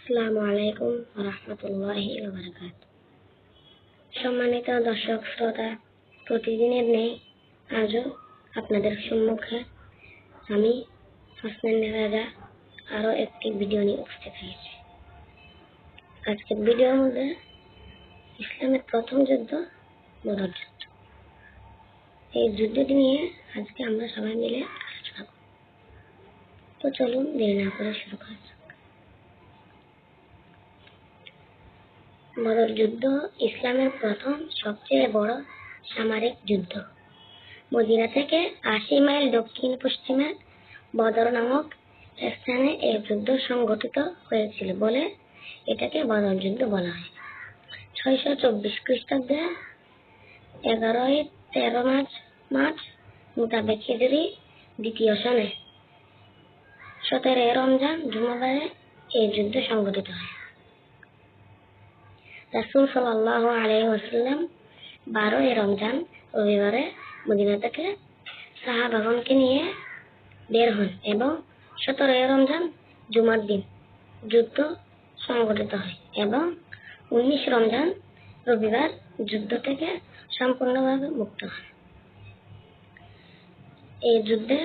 আসসালামু রহমতুল্লাহি বারাকাত সম্মানিত দর্শক শ্রোতা, প্রতিদিনের নেই আজও আপনাদের সম্মুখে আমি হাসনান রাজা আরও একটি ভিডিও নিয়ে উপস্থিত হয়েছি। আজকের ভিডিওর মধ্যে ইসলামের প্রথম যুদ্ধ, বদর যুদ্ধ। এই যুদ্ধটি নিয়ে আজকে আমরা সবাই মিলে আলোচনা করব। তো চলুন দেরি না করে শুরু করা বদর যুদ্ধ, ইসলামের প্রথম সবচেয়ে বড় সামরিক যুদ্ধ। মদিনা থেকে আশি মাইল দক্ষিণ পশ্চিমে বদর নামক স্থানে এই যুদ্ধ সংঘটিত হয়েছিল বলে এটাকে বদর যুদ্ধ বলা হয়। ছয়শো চব্বিশ খ্রিস্টাব্দে এগারোই তেরো মার্চ মার্চ মোতাবেক হিজরি দ্বিতীয় সনে। সতেরোই রমজান, জুমাবারে এই যুদ্ধ সংঘটিত হয়। রাসুল সাল্লাহ আলাই ওয়াসাল্লাম বারোই রমজান রবিবারে মদিনা থেকে সাহাবাগনকে নিয়ে বের হন এবং সতেরোই রমজান জুমার দিন যুদ্ধ সংগঠিত হয় এবং উনিশ রমজান রবিবার যুদ্ধ থেকে সম্পূর্ণভাবে মুক্ত হন এই যুদ্ধে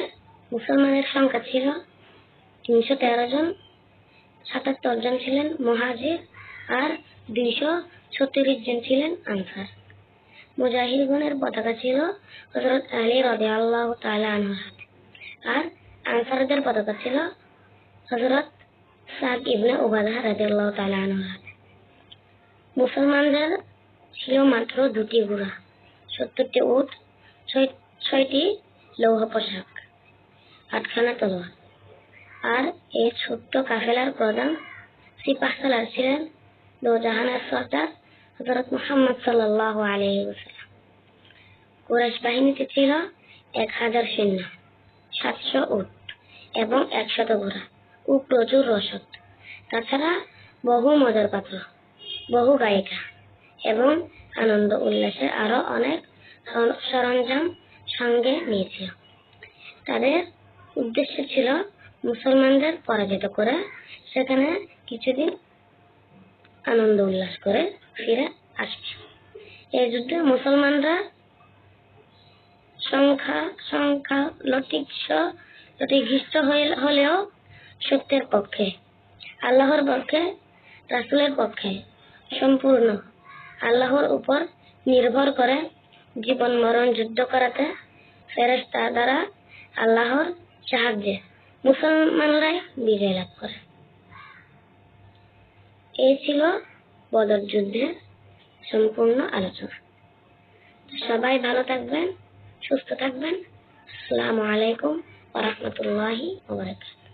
মুসলমানের সংখ্যা ছিল তিনশো তেরো জন, সাতাত্তর জন ছিলেন মহাজির আর দুইশো ছত্রিশ জন ছিলেন আনসার। মুজাহিদগণের পতাকা ছিল হজরত আলী রদে আল্লাহ তালা হাতে। আর আনসারদের পতাকা ছিল হজরত সাদ ইবনে ওবাদা রাদে আল্লাহ তালা আনহার হাতে। মুসলমানদের ছিল মাত্র দুটি ঘোড়া সত্তরটি উট ছয়টি লৌহ পোশাক, আটখানা তলোয়ার। আর এই ছোট্ট কাফেলার প্রধান সিপাহ সালার ছিলেন দোজাহানের সর্দার হজরত মোহাম্মদ সাল্লাহ আলহি ওসাল্লাম কুরাইশ বাহিনীতে ছিল এক হাজার সৈন্য সাতশো উট এবং একশত ঘোড়া ও প্রচুর রসদ। তাছাড়া বহু মজার পাত্র, বহু গায়িকা এবং আনন্দ উল্লাসের আরও অনেক সরঞ্জাম সঙ্গে নিয়েছিল তাদের উদ্দেশ্য ছিল মুসলমানদের পরাজিত করে সেখানে কিছুদিন আনন্দ উল্লাস করে ফিরে আসবে। এই যুদ্ধে মুসলমানরা সংখ্যা সংখ্যা লটিঘিষ্ট হলেও সত্যের পক্ষে, আল্লাহর পক্ষে, রাসুলের পক্ষে সম্পূর্ণ। আল্লাহর উপর নির্ভর করে জীবন মরণ যুদ্ধ করাতে ফেরেস্তা দ্বারা আল্লাহর সাহায্যে মুসলমানরাই বিজয় লাভ করে। এই ছিল বদর যুদ্ধের সম্পূর্ণ আলোচনা। সবাই ভালো থাকবেন, সুস্থ থাকবেন। আসসালামু আলাইকুম ওরহমতুল্লাহি ওবরাকাতুহু